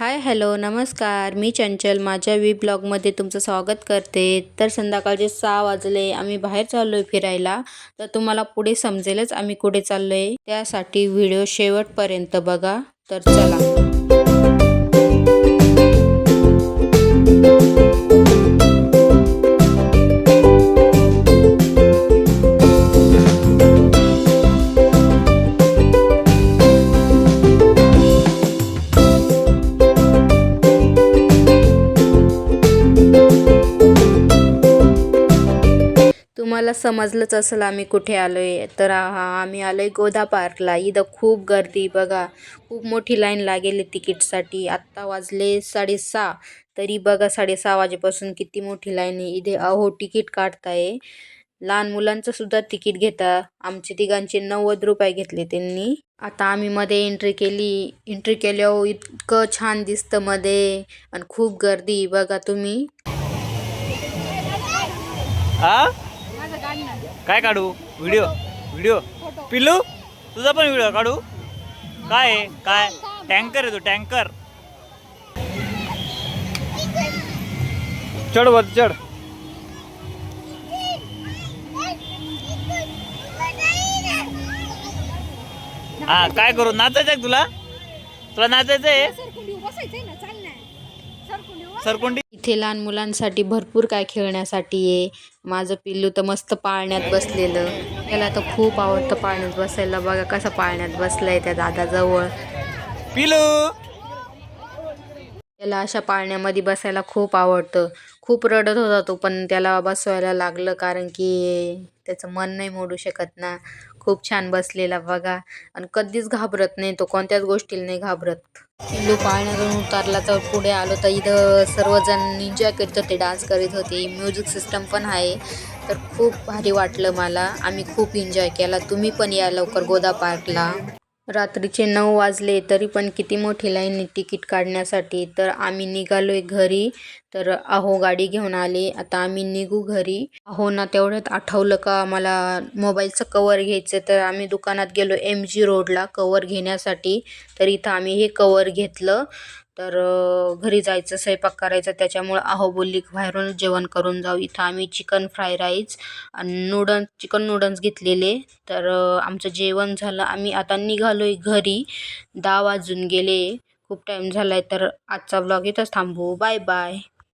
Hi hello नमस्कार. मी चंचल. माझ्या we ब्लॉगमध्ये तुमचं स्वागत करते. तर संध्याकाळचे सहा वाजले. आम्ही बाहेर चाललो आहे फिरायला. तर तुम्हाला पुढे समजेलच आम्ही कुठे चाललो आहे त्यासाठी व्हिडिओ शेवटपर्यंत बघा. तर चला. तुम्हाला समजलंच असेल आम्ही कुठे आलो आहे तर हा आम्ही आलो आहे गोदा पार्कला. इथं खूप गर्दी बघा. खूप मोठी लाईन लागेल तिकीटसाठी. आत्ता वाजले साडेसहा. तरी बघा साडेसहा वाजेपासून किती मोठी लाईन आहे. इथे अहो तिकीट काढताय. लहान मुलांचं सुद्धा तिकीट घेता. आमचे तिघांचे नव्वद रुपये घेतले त्यांनी. आता आम्ही मध्ये एंट्री केली. एंट्री केल्यावर इतकं छान दिसतं मध्ये. आणि खूप गर्दी बघा तुम्ही. हा काय काढू? व्हिडिओ. व्हिडिओ. पिल्लू तुझा पण व्हिडिओ काढू. काय आहे? काय? टँकर आहे तो टँकर. चढ वर चढ. हा काय करू? नाचायचं आहे तुला? तुला नाचायचं आहे? सरकुंडी? इथे लहान मुलांसाठी भरपूर काय खेळण्यासाठी आहे माझं पिल्लू तर मस्त पाळण्यात बसलेलं. त्याला तर खूप आवडतं पाळण्यात बसायला. बघा कसं पाळण्यात बसलंय त्या दादाजवळ. पिलू त्याला अशा पाळण्यामध्ये बसायला खूप आवडतं. खूप रडत होता तो पण त्याला बसवायला लागलं कारण की त्याचं मन नाही मोडू शकत ना. खूप छान बसलेला बघा. आणि कधीच घाबरत नाही तो कोणत्याच गोष्टीला नाही घाबरत. पिल्लू पाळण्यातून उतरला तर पुढे आलो तर इथं सर्वजण एन्जॉय करीत होते डान्स करीत होते. म्युझिक सिस्टम पण आहे. तर खूप भारी वाटलं मला. आम्ही खूप एन्जॉय केला. तुम्ही पण या लवकर गोदा पार्कला रात्रीचे नऊ वाजले तरी पण किती मोठी लाईन तिकीट काढण्यासाठी तर आम्ही निघालोय घरी. तर अहो गाडी घेऊन आले. आता आम्ही निघू घरी. अहो ना तेवढ्यात आठवलं का मला मोबाईलचं कवर घ्यायचं? तर आम्ही दुकानात गेलो एम जी रोडला कवर घेण्यासाठी. तर इथं आम्ही हे कवर घेतलं. तर घरी जायचं स्वयंपाक करायचा त्याच्यामुळं अहो बोलली बाहेरून जेवण करून जाऊ. इथं आम्ही चिकन फ्राय राईस आणि नूडल्स चिकन नूडल्स घेतलेले. तर आमचं जेवण झालं. आम्ही आता निघालो आहे घरी. दहा वाजून गेले. खूप टाईम झाला आहे तर आजचा ब्लॉग इथंच थांबू. Bye bye